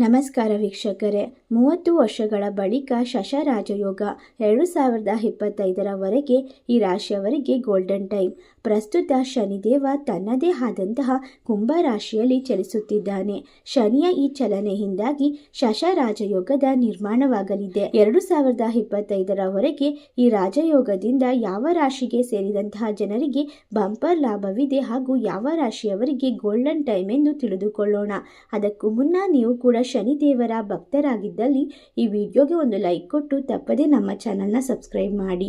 ನಮಸ್ಕಾರ ವೀಕ್ಷಕರೇ. ಮೂವತ್ತು ವರ್ಷಗಳ ಬಳಿಕ ಶಶರಾಜಯೋಗ ಎರಡು ಸಾವಿರದ ಇಪ್ಪತ್ತೈದರವರೆಗೆ ಈ ರಾಶಿಯವರಿಗೆ ಗೋಲ್ಡನ್ ಟೈಮ್ ಪ್ರಸ್ತುತ ಶನಿದೇವ ತನ್ನದೇ ಆದಂತಹ ಕುಂಭ ರಾಶಿಯಲ್ಲಿ ಚಲಿಸುತ್ತಿದ್ದಾನೆ. ಶನಿಯ ಈ ಚಲನೆಯಿಂದಾಗಿ ಶಶರಾಜಯೋಗದ ನಿರ್ಮಾಣವಾಗಲಿದೆ. ಎರಡು ಸಾವಿರದ ಇಪ್ಪತ್ತೈದರವರೆಗೆ ಈ ರಾಜಯೋಗದಿಂದ ಯಾವ ರಾಶಿಗೆ ಸೇರಿದಂತಹ ಜನರಿಗೆ ಬಂಪರ್ ಲಾಭವಿದೆ ಹಾಗೂ ಯಾವ ರಾಶಿಯವರಿಗೆ ಗೋಲ್ಡನ್ ಟೈಮ್ ಎಂದು ತಿಳಿದುಕೊಳ್ಳೋಣ. ಅದಕ್ಕೂ ಮುನ್ನ ನೀವು ಕೂಡ ಶನಿದೇವರ ಭಕ್ತರಾಗಿದ್ದಲ್ಲಿ ಈ ವಿಡಿಯೋಗೆ ಒಂದು ಲೈಕ್ ಕೊಟ್ಟು ತಪ್ಪದೇ ನಮ್ಮ ಚಾನಲ್ನ ಸಬ್ಸ್ಕ್ರೈಬ್ ಮಾಡಿ.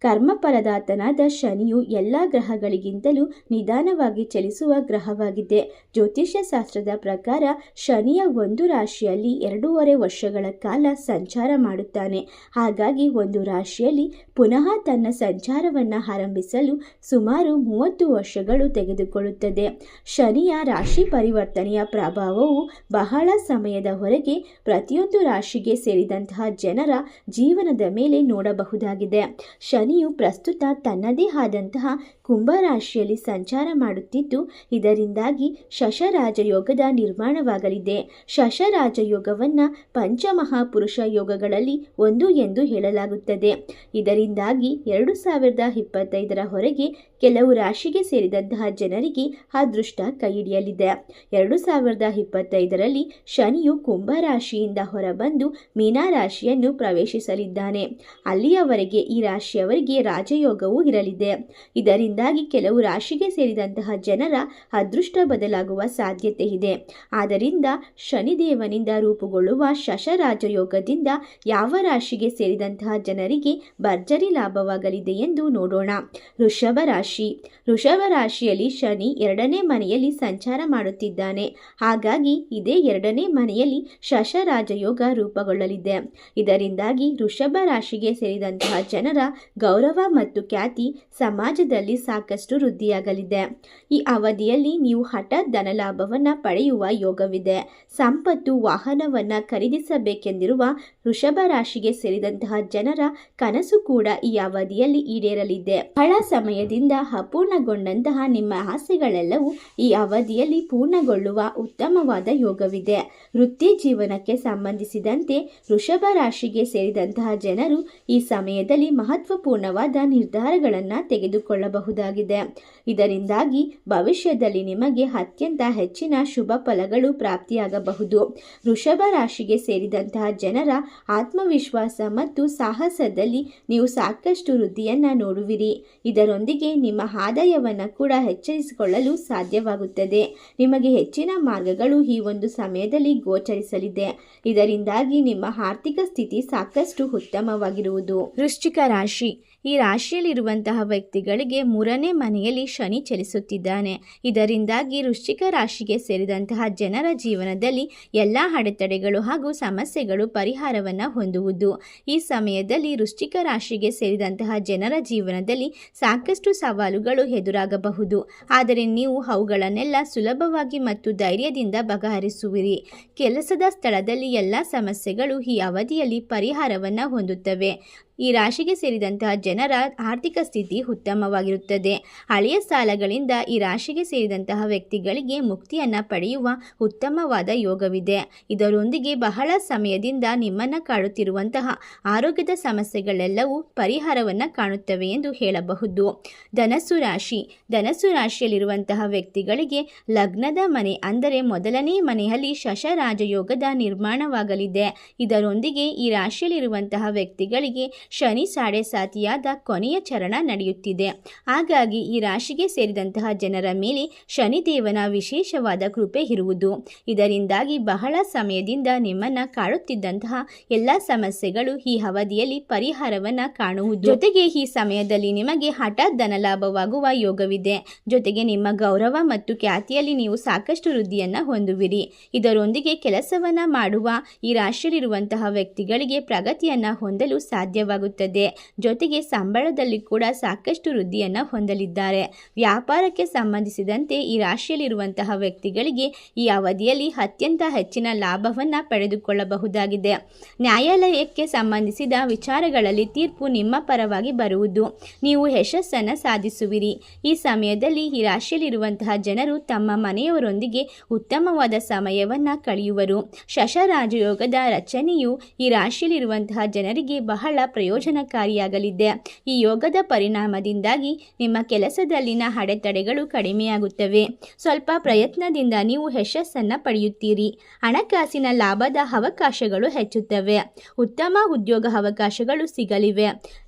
ಕರ್ಮಫಲದಾತನಾದ ಶನಿಯು ಎಲ್ಲ ಗ್ರಹಗಳಿಗಿಂತಲೂ ನಿಧಾನವಾಗಿ ಚಲಿಸುವ ಗ್ರಹವಾಗಿದೆ. ಜ್ಯೋತಿಷ್ಯ ಶಾಸ್ತ್ರದ ಪ್ರಕಾರ ಶನಿಯ ಒಂದು ರಾಶಿಯಲ್ಲಿ ಎರಡೂವರೆ ವರ್ಷಗಳ ಕಾಲ ಸಂಚಾರ ಮಾಡುತ್ತಾನೆ. ಹಾಗಾಗಿ ಒಂದು ರಾಶಿಯಲ್ಲಿ ಪುನಃ ತನ್ನ ಸಂಚಾರವನ್ನು ಆರಂಭಿಸಲು ಸುಮಾರು ಮೂವತ್ತು ವರ್ಷಗಳು ತೆಗೆದುಕೊಳ್ಳುತ್ತದೆ. ಶನಿಯ ರಾಶಿ ಪರಿವರ್ತನೆಯ ಪ್ರಭಾವವು ಬಹಳ ಸಮಯದ ಹೊರಗೆ ಪ್ರತಿಯೊಂದು ರಾಶಿಗೆ ಸೇರಿದಂತಹ ಜನರ ಜೀವನದ ಮೇಲೆ ನೋಡಬಹುದಾಗಿದೆ. ಶನಿಯು ಪ್ರಸ್ತುತ ತನ್ನದೇ ಆದಂತಹ ಕುಂಭರಾಶಿಯಲ್ಲಿ ಸಂಚಾರ ಮಾಡುತ್ತಿದ್ದು, ಇದರಿಂದಾಗಿ ಶಶರಾಜಯೋಗದ ನಿರ್ಮಾಣವಾಗಲಿದೆ. ಶಶರಾಜಯೋಗವನ್ನು ಪಂಚಮಹಾಪುರುಷ ಯೋಗಗಳಲ್ಲಿ ಒಂದು ಎಂದು ಹೇಳಲಾಗುತ್ತದೆ. ಇದರಿಂದಾಗಿ ಎರಡು ಸಾವಿರದ ಇಪ್ಪತ್ತೈದರ ಹೊರಗೆ ಕೆಲವು ರಾಶಿಗೆ ಸೇರಿದಂತಹ ಜನರಿಗೆ ಅದೃಷ್ಟ ಕೈಹಿಡಿಯಲಿದೆ ಎರಡು ಸಾವಿರದ ಇಪ್ಪತ್ತೈದರಲ್ಲಿ ಶನಿಯು ಕುಂಭ ರಾಶಿಯಿಂದ ಹೊರಬಂದು ಮೀನಾ ರಾಶಿಯನ್ನು ಪ್ರವೇಶಿಸಲಿದ್ದಾನೆ. ಅಲ್ಲಿಯವರೆಗೆ ಈ ರಾಶಿಯವರಿಗೆ ರಾಜಯೋಗವೂ ಇರಲಿದೆ. ಇದರಿಂದಾಗಿ ಕೆಲವು ರಾಶಿಗೆ ಸೇರಿದಂತಹ ಜನರ ಅದೃಷ್ಟ ಬದಲಾಗುವ ಸಾಧ್ಯತೆ ಇದೆ. ಆದ್ದರಿಂದ ಶನಿದೇವನಿಂದ ರೂಪುಗೊಳ್ಳುವ ಶಶರಾಜಯೋಗದಿಂದ ಯಾವ ರಾಶಿಗೆ ಸೇರಿದಂತಹ ಜನರಿಗೆ ಭರ್ಜರಿ ಲಾಭವಾಗಲಿದೆ ಎಂದು ನೋಡೋಣ. ಋಷಭ ರಾಶಿ. ಋಷಭ ರಾಶಿಯಲ್ಲಿ ಶನಿ ಎರಡನೇ ಮನೆಯಲ್ಲಿ ಸಂಚಾರ ಮಾಡುತ್ತಿದ್ದಾನೆ. ಹಾಗಾಗಿ ಇದೇ ಎರಡನೇ ಮನೆಯಲ್ಲಿ ಶಶರಾಜಯೋಗ ರೂಪುಗೊಳ್ಳಲಿದೆ. ಇದರಿಂದಾಗಿ ವೃಷಭ ರಾಶಿಗೆ ಸೇರಿದಂತಹ ಜನರ ಗೌರವ ಮತ್ತು ಖ್ಯಾತಿ ಸಮಾಜದಲ್ಲಿ ಸಾಕಷ್ಟು ವೃದ್ಧಿಯಾಗಲಿದೆ. ಈ ಅವಧಿಯಲ್ಲಿ ನೀವು ಹಠಾತ್ ಧನಲಾಭವನ್ನು ಪಡೆಯುವ ಯೋಗವಿದೆ. ಸಂಪತ್ತು ವಾಹನವನ್ನು ಖರೀದಿಸಬೇಕೆಂದಿರುವ ವೃಷಭ ರಾಶಿಗೆ ಸೇರಿದಂತಹ ಜನರ ಕನಸು ಕೂಡ ಈ ಅವಧಿಯಲ್ಲಿ ಈಡೇರಲಿದೆ. ಬಹಳ ಸಮಯದಿಂದ ಅಪೂರ್ಣಗೊಂಡಂತಹ ನಿಮ್ಮ ಆಸೆಗಳೆಲ್ಲವೂ ಈ ಅವಧಿಯಲ್ಲಿ ಪೂರ್ಣಗೊಳ್ಳುವ ಉತ್ತಮವಾದ ಯೋಗವಿದೆ. ವೃತ್ತಿ ಜೀವನಕ್ಕೆ ಸಂಬಂಧಿಸಿದಂತೆ ವೃಷಭ ರಾಶಿಗೆ ಸೇರಿದಂತಹ ಜನರು ಈ ಸಮಯದಲ್ಲಿ ಮಹತ್ವಪೂರ್ಣವಾದ ನಿರ್ಧಾರಗಳನ್ನು ತೆಗೆದುಕೊಳ್ಳಬಹುದಾಗಿದೆ ಇದರಿಂದಾಗಿ ಭವಿಷ್ಯದಲ್ಲಿ ನಿಮಗೆ ಅತ್ಯಂತ ಹೆಚ್ಚಿನ ಶುಭ ಫಲಗಳು ಪ್ರಾಪ್ತಿಯಾಗಬಹುದು. ವೃಷಭ ರಾಶಿಗೆ ಸೇರಿದಂತಹ ಜನರ ಆತ್ಮವಿಶ್ವಾಸ ಮತ್ತು ಸಾಹಸದಲ್ಲಿ ನೀವು ಸಾಕಷ್ಟು ವೃದ್ಧಿಯನ್ನು ನೋಡುವಿರಿ. ಇದರೊಂದಿಗೆ ನಿಮ್ಮ ಆದಾಯವನ್ನು ಕೂಡ ಹೆಚ್ಚರಿಸಿಕೊಳ್ಳಲು ಸಾಧ್ಯವಾಗುತ್ತದೆ. ನಿಮಗೆ ಹೆಚ್ಚಿನ ಮಾರ್ಗಗಳು ಈ ಒಂದು ಸಮಯದಲ್ಲಿ ಗೋಚರಿಸಲಿದೆ. ಇದರಿಂದಾಗಿ ನಿಮ್ಮ ಆರ್ಥಿಕ ಸ್ಥಿತಿ ಸಾಕಷ್ಟು ಉತ್ತಮವಾಗಿರುವುದು. ವೃಶ್ಚಿಕ ರಾಶಿ ಈ ರಾಶಿಯಲ್ಲಿರುವಂತಹ ವ್ಯಕ್ತಿಗಳಿಗೆ ಮೂರನೇ ಮನೆಯಲ್ಲಿ ಶನಿ ಚಲಿಸುತ್ತಿದ್ದಾನೆ. ಇದರಿಂದಾಗಿ ವೃಶ್ಚಿಕ ರಾಶಿಗೆ ಸೇರಿದಂತಹ ಜನರ ಜೀವನದಲ್ಲಿ ಎಲ್ಲ ಅಡೆತಡೆಗಳು ಹಾಗೂ ಸಮಸ್ಯೆಗಳು ಪರಿಹಾರವನ್ನು ಹೊಂದುವುದು. ಈ ಸಮಯದಲ್ಲಿ ವೃಶ್ಚಿಕ ರಾಶಿಗೆ ಸೇರಿದಂತಹ ಜನರ ಜೀವನದಲ್ಲಿ ಸಾಕಷ್ಟು ಸವಾಲುಗಳು ಎದುರಾಗಬಹುದು. ಆದರೆ ನೀವು ಅವುಗಳನ್ನೆಲ್ಲ ಸುಲಭವಾಗಿ ಮತ್ತು ಧೈರ್ಯದಿಂದ ಬಗೆಹರಿಸುವಿರಿ. ಕೆಲಸದ ಸ್ಥಳದಲ್ಲಿ ಎಲ್ಲ ಸಮಸ್ಯೆಗಳು ಈ ಅವಧಿಯಲ್ಲಿ ಪರಿಹಾರವನ್ನು ಹೊಂದುತ್ತವೆ. ಈ ರಾಶಿಗೆ ಸೇರಿದಂತಹ ಜನರ ಆರ್ಥಿಕ ಸ್ಥಿತಿ ಉತ್ತಮವಾಗಿರುತ್ತದೆ. ಹಳೆಯ ಸಾಲಗಳಿಂದ ಈ ರಾಶಿಗೆ ಸೇರಿದಂತಹ ವ್ಯಕ್ತಿಗಳಿಗೆ ಮುಕ್ತಿಯನ್ನು ಪಡೆಯುವ ಉತ್ತಮವಾದ ಯೋಗವಿದೆ. ಇದರೊಂದಿಗೆ ಬಹಳ ಸಮಯದಿಂದ ನಿಮ್ಮನ್ನು ಕಾಡುತ್ತಿರುವಂತಹ ಆರೋಗ್ಯದ ಸಮಸ್ಯೆಗಳೆಲ್ಲವೂ ಪರಿಹಾರವನ್ನು ಕಾಣುತ್ತವೆ ಎಂದು ಹೇಳಬಹುದು. ಧನಸ್ಸು ರಾಶಿ. ಧನಸ್ಸು ರಾಶಿಯಲ್ಲಿರುವಂತಹ ವ್ಯಕ್ತಿಗಳಿಗೆ ಲಗ್ನದ ಮನೆ ಅಂದರೆ ಮೊದಲನೇ ಮನೆಯಲ್ಲಿ ಶಶರಾಜಯೋಗದ ನಿರ್ಮಾಣವಾಗಲಿದೆ. ಇದರೊಂದಿಗೆ ಈ ರಾಶಿಯಲ್ಲಿರುವಂತಹ ವ್ಯಕ್ತಿಗಳಿಗೆ ಶನಿ ಸಾಡೆ ಸಾತಿಯಾದ ಕೊನೆಯ ಚರಣ ನಡೆಯುತ್ತಿದೆ. ಹಾಗಾಗಿ ಈ ರಾಶಿಗೆ ಸೇರಿದಂತಹ ಜನರ ಮೇಲೆ ಶನಿದೇವನ ವಿಶೇಷವಾದ ಕೃಪೆ ಇರುವುದು. ಇದರಿಂದಾಗಿ ಬಹಳ ಸಮಯದಿಂದ ನಿಮ್ಮನ್ನ ಕಾಡುತ್ತಿದ್ದಂತಹ ಎಲ್ಲ ಸಮಸ್ಯೆಗಳು ಈ ಅವಧಿಯಲ್ಲಿ ಪರಿಹಾರವನ್ನ ಕಾಣುವುದು. ಜೊತೆಗೆ ಈ ಸಮಯದಲ್ಲಿ ನಿಮಗೆ ಹಠಾತ್ ಧನಲಾಭವಾಗುವ ಯೋಗವಿದೆ. ಜೊತೆಗೆ ನಿಮ್ಮ ಗೌರವ ಮತ್ತು ಖ್ಯಾತಿಯಲ್ಲಿ ನೀವು ಸಾಕಷ್ಟು ವೃದ್ಧಿಯನ್ನು ಹೊಂದುವಿರಿ. ಇದರೊಂದಿಗೆ ಕೆಲಸವನ್ನ ಮಾಡುವ ಈ ರಾಶಿಯಲ್ಲಿರುವಂತಹ ವ್ಯಕ್ತಿಗಳಿಗೆ ಪ್ರಗತಿಯನ್ನ ಹೊಂದಲು ಸಾಧ್ಯವಾಗುತ್ತದೆ. ಜೊತೆಗೆ ಸಂಬಳದಲ್ಲಿ ಕೂಡ ಸಾಕಷ್ಟು ವೃದ್ಧಿಯನ್ನು ಹೊಂದಲಿದ್ದಾರೆ. ವ್ಯಾಪಾರಕ್ಕೆ ಸಂಬಂಧಿಸಿದಂತೆ ಈ ರಾಶಿಯಲ್ಲಿರುವಂತಹ ವ್ಯಕ್ತಿಗಳಿಗೆ ಈ ಅವಧಿಯಲ್ಲಿ ಅತ್ಯಂತ ಹೆಚ್ಚಿನ ಲಾಭವನ್ನು ಪಡೆದುಕೊಳ್ಳಬಹುದಾಗಿದೆ. ನ್ಯಾಯಾಲಯಕ್ಕೆ ಸಂಬಂಧಿಸಿದ ವಿಚಾರಗಳಲ್ಲಿ ತೀರ್ಪು ನಿಮ್ಮ ಪರವಾಗಿ ಬರುವುದು. ನೀವು ಯಶಸ್ಸನ್ನು ಸಾಧಿಸುವಿರಿ. ಈ ಸಮಯದಲ್ಲಿ ಈ ರಾಶಿಯಲ್ಲಿರುವಂತಹ ಜನರು ತಮ್ಮ ಮನೆಯವರೊಂದಿಗೆ ಉತ್ತಮವಾದ ಸಮಯವನ್ನು ಕಳೆಯುವರು. ಶಶರಾಜಯೋಗದ ರಚನೆಯು ಈ ರಾಶಿಯಲ್ಲಿರುವಂತಹ ಜನರಿಗೆ ಬಹಳ ಪ್ರಯೋಜನಕಾರಿಯಾಗಲಿದೆ. ಈ ಯೋಗದ ಪರಿಣಾಮದಿಂದಾಗಿ ನಿಮ್ಮ ಕೆಲಸದಲ್ಲಿನ ಅಡೆತಡೆಗಳು ಕಡಿಮೆಯಾಗುತ್ತವೆ. ಸ್ವಲ್ಪ ಪ್ರಯತ್ನದಿಂದ ನೀವು ಯಶಸ್ಸನ್ನು ಪಡೆಯುತ್ತೀರಿ. ಹಣಕಾಸಿನ ಲಾಭದ ಅವಕಾಶಗಳು ಹೆಚ್ಚುತ್ತವೆ. ಉತ್ತಮ ಉದ್ಯೋಗ ಅವಕಾಶಗಳು ಸಿಗಲಿವೆ.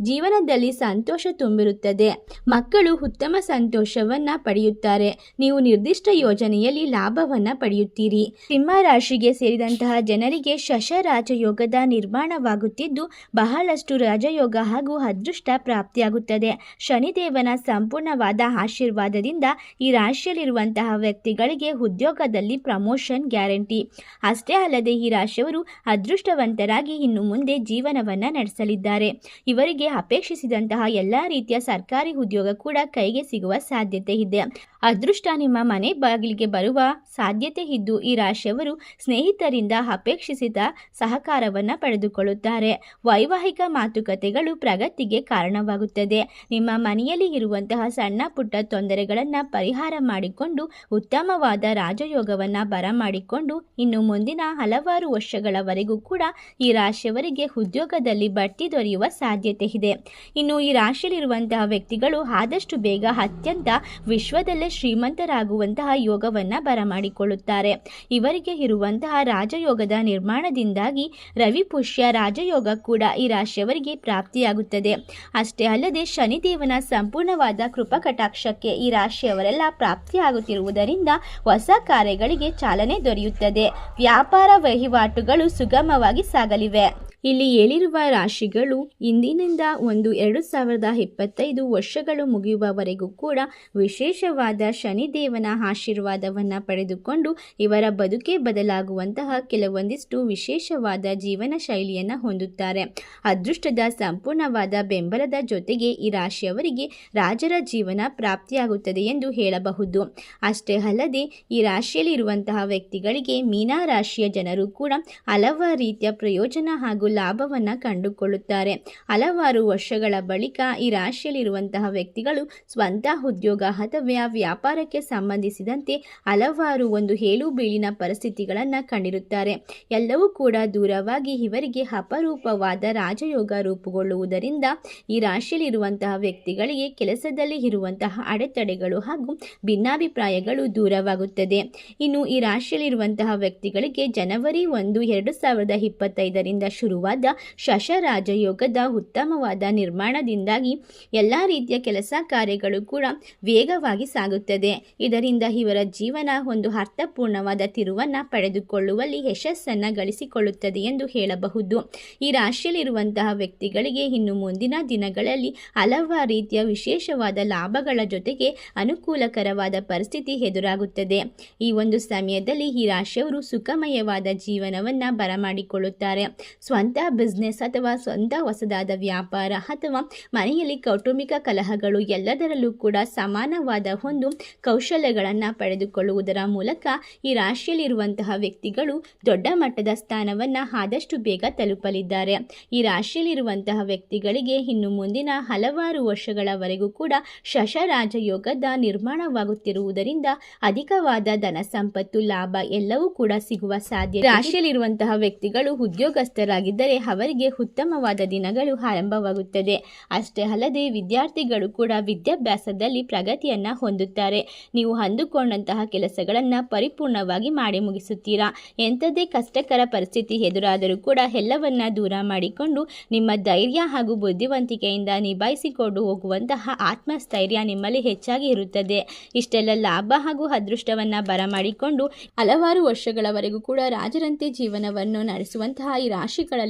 ಜೀವನದಲ್ಲಿ ಸಂತೋಷ ತುಂಬಿರುತ್ತದೆ. ಮಕ್ಕಳು ಉತ್ತಮ ಸಂತೋಷವನ್ನ ಪಡೆಯುತ್ತಾರೆ. ನೀವು ನಿರ್ದಿಷ್ಟ ಯೋಜನೆಯಲ್ಲಿ ಲಾಭವನ್ನ ಪಡೆಯುತ್ತೀರಿ. ಸಿಂಹ ರಾಶಿಗೆ ಸೇರಿದಂತಹ ಜನರಿಗೆ ಶಶರಾಜ ಯೋಗದ ನಿರ್ಮಾಣವಾಗುತ್ತಿದ್ದು ಬಹಳಷ್ಟು ರಾಜಯೋಗ ಹಾಗೂ ಅದೃಷ್ಟ ಪ್ರಾಪ್ತಿಯಾಗುತ್ತದೆ. ಶನಿದೇವನ ಸಂಪೂರ್ಣವಾದ ಆಶೀರ್ವಾದದಿಂದ ಈ ರಾಶಿಯಲ್ಲಿರುವಂತಹ ವ್ಯಕ್ತಿಗಳಿಗೆ ಉದ್ಯೋಗದಲ್ಲಿ ಪ್ರಮೋಷನ್ ಗ್ಯಾರಂಟಿ. ಅಷ್ಟೇ ಅಲ್ಲದೆ ಈ ರಾಶಿಯವರು ಅದೃಷ್ಟವಂತರಾಗಿ ಇನ್ನು ಮುಂದೆ ಜೀವನವನ್ನು ನಡೆಸಲಿದ್ದಾರೆ. ಇವರಿಗೆ ಅಪೇಕ್ಷಿಸಿದಂತಹ ಎಲ್ಲ ರೀತಿಯ ಸರ್ಕಾರಿ ಉದ್ಯೋಗ ಕೂಡ ಕೈಗೆ ಸಿಗುವ ಸಾಧ್ಯತೆ ಇದೆ. ಅದೃಷ್ಟ ನಿಮ್ಮ ಮನೆ ಬಾಗಿಲಿಗೆ ಬರುವ ಸಾಧ್ಯತೆ ಇದ್ದು ಈ ರಾಶಿಯವರು ಸ್ನೇಹಿತರಿಂದ ಅಪೇಕ್ಷಿಸಿದ ಸಹಕಾರವನ್ನು ಪಡೆದುಕೊಳ್ಳುತ್ತಾರೆ. ವೈವಾಹಿಕ ಮಾತುಕತೆಗಳು ಪ್ರಗತಿಗೆ ಕಾರಣವಾಗುತ್ತದೆ. ನಿಮ್ಮ ಮನೆಯಲ್ಲಿ ಇರುವಂತಹ ಸಣ್ಣ ಪುಟ್ಟ ತೊಂದರೆಗಳನ್ನು ಪರಿಹಾರ ಮಾಡಿಕೊಂಡು, ಉತ್ತಮವಾದ ರಾಜಯೋಗವನ್ನು ಬರಮಾಡಿಕೊಂಡು ಇನ್ನು ಮುಂದಿನ ಹಲವಾರು ವರ್ಷಗಳವರೆಗೂ ಕೂಡ ಈ ರಾಶಿಯವರಿಗೆ ಉದ್ಯೋಗದಲ್ಲಿ ಬಡ್ತಿ ದೊರೆಯುವ ಸಾಧ್ಯತೆ ಇದೆ. ಇನ್ನು ಈ ರಾಶಿಯಲ್ಲಿರುವಂತಹ ವ್ಯಕ್ತಿಗಳು ಆದಷ್ಟು ಬೇಗ ಅತ್ಯಂತ ವಿಶ್ವದಲ್ಲೇ ಶ್ರೀಮಂತರಾಗುವಂತಹ ಯೋಗವನ್ನು ಬರಮಾಡಿಕೊಳ್ಳುತ್ತಾರೆ ಇವರಿಗೆ ಇರುವಂತಹ ರಾಜಯೋಗದ ನಿರ್ಮಾಣದಿಂದಾಗಿ ರವಿ ಪುಷ್ಯ ರಾಜಯೋಗ ಕೂಡ ಈ ರಾಶಿಯವರಿಗೆ ಪ್ರಾಪ್ತಿಯಾಗುತ್ತದೆ. ಅಷ್ಟೇ ಅಲ್ಲದೆ ಶನಿದೇವನ ಸಂಪೂರ್ಣವಾದ ಕೃಪಕಟಾಕ್ಷಕ್ಕೆ ಈ ರಾಶಿಯವರೆಲ್ಲ ಪ್ರಾಪ್ತಿಯಾಗುತ್ತಿರುವುದರಿಂದ ಹೊಸ ಕಾರ್ಯಗಳಿಗೆ ಚಾಲನೆ ದೊರೆಯುತ್ತದೆ. ವ್ಯಾಪಾರ ವಹಿವಾಟುಗಳು ಸುಗಮವಾಗಿ ಸಾಗಲಿವೆ. ಇಲ್ಲಿ ಹೇಳಿರುವ ರಾಶಿಗಳು ಇಂದಿನಿಂದ ಒಂದು ಎರಡು ಸಾವಿರದ ಇಪ್ಪತ್ತೈದು ವರ್ಷಗಳು ಮುಗಿಯುವವರೆಗೂ ಕೂಡ ವಿಶೇಷವಾದ ಶನಿದೇವನ ಆಶೀರ್ವಾದವನ್ನು ಪಡೆದುಕೊಂಡು ಇವರ ಬದುಕೇ ಬದಲಾಗುವಂತಹ ಕೆಲವೊಂದಿಷ್ಟು ವಿಶೇಷವಾದ ಜೀವನ ಶೈಲಿಯನ್ನು ಹೊಂದುತ್ತಾರೆ. ಅದೃಷ್ಟದ ಸಂಪೂರ್ಣವಾದ ಬೆಂಬಲದ ಜೊತೆಗೆ ಈ ರಾಶಿಯವರಿಗೆ ರಾಜರ ಜೀವನ ಪ್ರಾಪ್ತಿಯಾಗುತ್ತದೆ ಎಂದು ಹೇಳಬಹುದು. ಅಷ್ಟೇ ಅಲ್ಲದೆ ಈ ರಾಶಿಯಲ್ಲಿ ಇರುವಂತಹ ವ್ಯಕ್ತಿಗಳಿಗೆ ಮೀನಾ ರಾಶಿಯ ಜನರು ಕೂಡ ಹಲವಾರು ರೀತಿಯ ಪ್ರಯೋಜನ ಹಾಗೂ ಲಾಭವನ್ನು ಕಂಡುಕೊಳ್ಳುತ್ತಾರೆ. ಹಲವಾರು ವರ್ಷಗಳ ಬಳಿಕ ಈ ರಾಶಿಯಲ್ಲಿರುವಂತಹ ವ್ಯಕ್ತಿಗಳು ಸ್ವಂತ ಉದ್ಯೋಗ ಅಥವಾ ವ್ಯಾಪಾರಕ್ಕೆ ಸಂಬಂಧಿಸಿದಂತೆ ಹಲವಾರು ಒಂದು ಏಳು ಬೀಳಿನ ಪರಿಸ್ಥಿತಿಗಳನ್ನು ಕಂಡಿರುತ್ತಾರೆ. ಎಲ್ಲವೂ ಕೂಡ ದೂರವಾಗಿ ಇವರಿಗೆ ಅಪರೂಪವಾದ ರಾಜಯೋಗ ರೂಪುಗೊಳ್ಳುವುದರಿಂದ ಈ ರಾಶಿಯಲ್ಲಿರುವಂತಹ ವ್ಯಕ್ತಿಗಳಿಗೆ ಕೆಲಸದಲ್ಲಿ ಇರುವಂತಹ ಅಡೆತಡೆಗಳು ಹಾಗೂ ಭಿನ್ನಾಭಿಪ್ರಾಯಗಳು ದೂರವಾಗುತ್ತದೆ. ಇನ್ನು ಈ ರಾಶಿಯಲ್ಲಿರುವಂತಹ ವ್ಯಕ್ತಿಗಳಿಗೆ ಜನವರಿ ಒಂದು, ಎರಡು ಸಾವಿರದ ಇಪ್ಪತ್ತೈದರಿಂದ ಶುರುವಾದ ಶಶರಾಜಯೋಗದ ಉತ್ತಮವಾದ ನಿರ್ಮಾಣದಿಂದಾಗಿ ಎಲ್ಲ ರೀತಿಯ ಕೆಲಸ ಕಾರ್ಯಗಳು ಕೂಡ ವೇಗವಾಗಿ ಸಾಗುತ್ತದೆ. ಇದರಿಂದ ಇವರ ಜೀವನ ಒಂದು ಅರ್ಥಪೂರ್ಣವಾದ ತಿರುವನ್ನು ಪಡೆದುಕೊಳ್ಳುವಲ್ಲಿ ಯಶಸ್ಸನ್ನು ಗಳಿಸಿಕೊಳ್ಳುತ್ತದೆ ಎಂದು ಹೇಳಬಹುದು. ಈ ರಾಶಿಯಲ್ಲಿರುವಂತಹ ವ್ಯಕ್ತಿಗಳಿಗೆ ಇನ್ನು ಮುಂದಿನ ದಿನಗಳಲ್ಲಿ ಹಲವಾರು ರೀತಿಯ ವಿಶೇಷವಾದ ಲಾಭಗಳ ಜೊತೆಗೆ ಅನುಕೂಲಕರವಾದ ಪರಿಸ್ಥಿತಿ ಎದುರಾಗುತ್ತದೆ. ಈ ಒಂದು ಸಮಯದಲ್ಲಿ ಈ ರಾಶಿಯವರು ಸುಖಮಯವಾದ ಜೀವನವನ್ನು ಬರಮಾಡಿಕೊಳ್ಳುತ್ತಾರೆ. ಸ್ವಂತ ಬಿಸ್ನೆಸ್ ಅಥವಾ ಸ್ವಂತ ಹೊಸದಾದ ವ್ಯಾಪಾರ ಅಥವಾ ಮನೆಯಲ್ಲಿ ಕೌಟುಂಬಿಕ ಕಲಹಗಳು ಎಲ್ಲದರಲ್ಲೂ ಕೂಡ ಸಮಾನವಾದ ಒಂದು ಕೌಶಲ್ಯಗಳನ್ನು ಪಡೆದುಕೊಳ್ಳುವುದರ ಮೂಲಕ ಈ ರಾಶಿಯಲ್ಲಿರುವಂತಹ ವ್ಯಕ್ತಿಗಳು ದೊಡ್ಡ ಮಟ್ಟದ ಸ್ಥಾನವನ್ನು ಆದಷ್ಟು ಬೇಗ ತಲುಪಲಿದ್ದಾರೆ. ಈ ರಾಶಿಯಲ್ಲಿರುವಂತಹ ವ್ಯಕ್ತಿಗಳಿಗೆ ಇನ್ನು ಮುಂದಿನ ಹಲವಾರು ವರ್ಷಗಳವರೆಗೂ ಕೂಡ ಶಶರಾಜಯೋಗದ ನಿರ್ಮಾಣವಾಗುತ್ತಿರುವುದರಿಂದ ಅಧಿಕವಾದ ಧನ ಸಂಪತ್ತು, ಲಾಭ ಎಲ್ಲವೂ ಕೂಡ ಸಿಗುವ ಸಾಧ್ಯತೆ. ರಾಶಿಯಲ್ಲಿರುವಂತಹ ವ್ಯಕ್ತಿಗಳು ಉದ್ಯೋಗಸ್ಥರಾಗಿದ್ದ ಇದ್ದರೆ ಅವರಿಗೆ ಉತ್ತಮವಾದ ದಿನಗಳು ಆರಂಭವಾಗುತ್ತದೆ. ಅಷ್ಟೇ ಅಲ್ಲದೆ ವಿದ್ಯಾರ್ಥಿಗಳು ಕೂಡ ವಿದ್ಯಾಭ್ಯಾಸದಲ್ಲಿ ಪ್ರಗತಿಯನ್ನು ಹೊಂದುತ್ತಾರೆ. ನೀವು ಅಂದುಕೊಂಡಂತಹ ಕೆಲಸಗಳನ್ನು ಪರಿಪೂರ್ಣವಾಗಿ ಮಾಡಿ ಮುಗಿಸುತ್ತೀರಾ? ಎಂಥದೇ ಕಷ್ಟಕರ ಪರಿಸ್ಥಿತಿ ಎದುರಾದರೂ ಕೂಡ ಎಲ್ಲವನ್ನ ದೂರ ಮಾಡಿಕೊಂಡು ನಿಮ್ಮ ಧೈರ್ಯ ಹಾಗೂ ಬುದ್ಧಿವಂತಿಕೆಯಿಂದ ನಿಭಾಯಿಸಿಕೊಂಡು ಹೋಗುವಂತಹ ಆತ್ಮಸ್ಥೈರ್ಯ ನಿಮ್ಮಲ್ಲಿ ಹೆಚ್ಚಾಗಿ ಇರುತ್ತದೆ. ಇಷ್ಟೆಲ್ಲ ಲಾಭ ಹಾಗೂ ಅದೃಷ್ಟವನ್ನು ಬರಮಾಡಿಕೊಂಡು ಹಲವಾರು ವರ್ಷಗಳವರೆಗೂ ಕೂಡ ರಾಜರಂತೆ ಜೀವನವನ್ನು ನಡೆಸುವಂತಹ ಈ ರಾಶಿಗಳಲ್ಲಿ